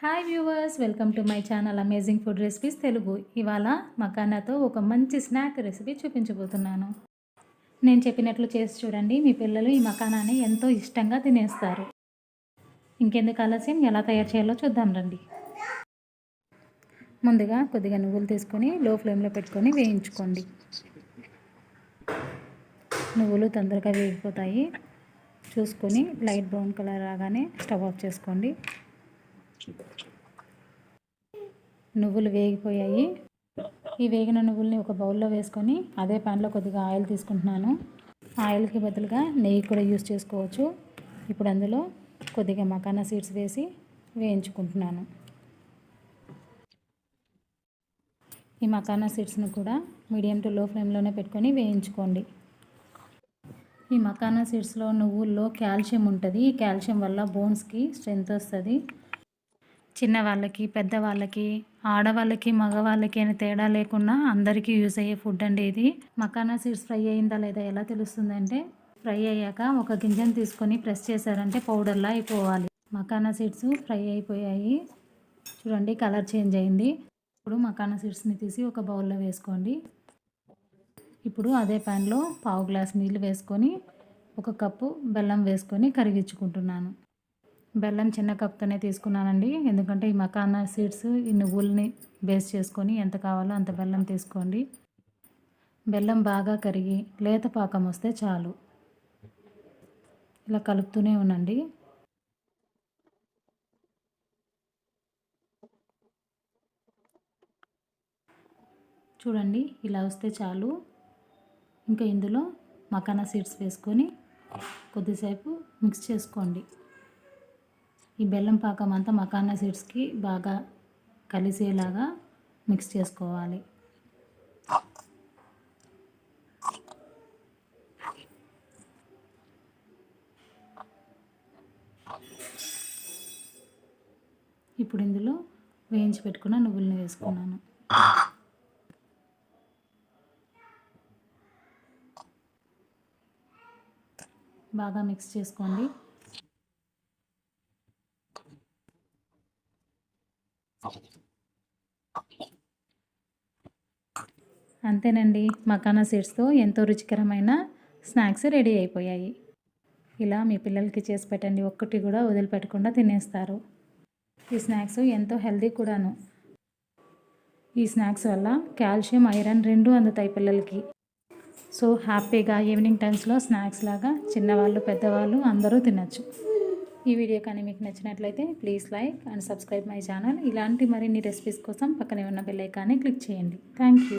Hi viewers welcome to my channel amazing food recipes Telugu. ఇవాళ మకానాతో ఒక మంచి స్నాక్ రెసిపీ చూపించబోతున్నాను. నేను చెప్పినట్లు చేసి చూడండి మీ పిల్లలు ఈ మకానాన్ని ఎంతో ఇష్టంగా తినేస్తారు. ఇంకెందుకు ఆలస్యం? ఎలా తయారు చేయాలో చూద్దాం రండి. ముందుగా కొద్దిగా నువ్వులు తీసుకొని లో ఫ్లేమ్లో పెట్టుకొని వేయించుకోండి. నువ్వులు తొందరగా వేగిపోతాయి. చూసుకొని లైట్ బ్రౌన్ కలర్ రాగానే స్టవ్ ఆఫ్ చేసుకోండి. నువ్వులు వేగిపోయాయి. ఈ వేగిన నువ్వుల్ని ఒక బౌల్లో వేసుకొని అదే ప్యాన్లో కొద్దిగా ఆయిల్ తీసుకుంటున్నాను. ఆయిల్కి బదులుగా నెయ్యి కూడా యూస్ చేసుకోవచ్చు. ఇప్పుడు అందులో కొద్దిగా మకానా సీడ్స్ వేసి వేయించుకుంటున్నాను. ఈ మకానా సీడ్స్ను కూడా మీడియం టు లో ఫ్లేమ్లోనే పెట్టుకొని వేయించుకోండి. ఈ మకానా సీడ్స్లో నువ్వుల్లో కాల్షియం ఉంటుంది. ఈ కాల్షియం వల్ల బోన్స్కి స్ట్రెంత్ వస్తుంది. చిన్నవాళ్ళకి పెద్దవాళ్ళకి ఆడవాళ్ళకి మగవాళ్ళకి అని తేడా లేకుండా అందరికీ యూజ్ అయ్యే ఫుడ్ అండి ఇది. మకానా సీడ్స్ ఫ్రై అయిందా లేదా ఎలా తెలుస్తుందంటే ఫ్రై అయ్యాక ఒక గింజను తీసుకొని ప్రెస్ చేశారంటే పౌడర్లా అయిపోవాలి. మకానా సీడ్స్ ఫ్రై అయిపోయాయి. చూడండి కలర్ చేంజ్ అయింది. ఇప్పుడు మకానా సీడ్స్ని తీసి ఒక బౌల్లో వేసుకోండి. ఇప్పుడు అదే ప్యాన్లో పావు గ్లాస్ నీళ్ళు వేసుకొని ఒక కప్పు బెల్లం వేసుకొని కరిగించుకుంటున్నాను. బెల్లం చిన్న కప్తోనే తీసుకున్నానండి. ఎందుకంటే ఈ మకానా సీడ్స్ ఈ నువ్వుల్ని బేస్ చేసుకొని ఎంత కావాలో అంత బెల్లం తీసుకోండి. బెల్లం బాగా కరిగి లేత పాకం వస్తే చాలు. ఇలా కలుపుతూనే ఉండండి. చూడండి ఇలా వస్తే చాలు. ఇంకా ఇందులో మకానా సీడ్స్ వేసుకొని కొద్దిసేపు మిక్స్ చేసుకోండి. ఈ బెల్లం పాకం అంతా మకానా సీడ్స్కి బాగా కలిసేలాగా మిక్స్ చేసుకోవాలి. ఇప్పుడు ఇందులో వేయించి పెట్టుకున్న నువ్వులను వేసుకున్నాను. బాగా మిక్స్ చేసుకోండి. అంతేనండి. మకానా సీడ్స్తో ఎంతో రుచికరమైన స్నాక్స్ రెడీ అయిపోయాయి. ఇలా మీ పిల్లలకి చేసి పెట్టండి. ఒక్కటి కూడా వదిలిపెట్టకుండా తినేస్తారు. ఈ స్నాక్స్ ఎంతో హెల్దీ కూడాను. ఈ స్నాక్స్ వల్ల కాల్షియం ఐరన్ రెండు అందుతాయి పిల్లలకి. సో హ్యాపీగా ఈవినింగ్ టైమ్స్లో స్నాక్స్ లాగా చిన్నవాళ్ళు పెద్దవాళ్ళు అందరూ తినచ్చు. ఈ వీడియో కానీ మీకు నచ్చినట్లయితే please like and subscribe my channel. ఇలాంటి మరిన్ని రెసిపీస్ కోసం పక్కనే ఉన్న బెల్ ఐకాన్ని క్లిక్ చేయండి. Thank you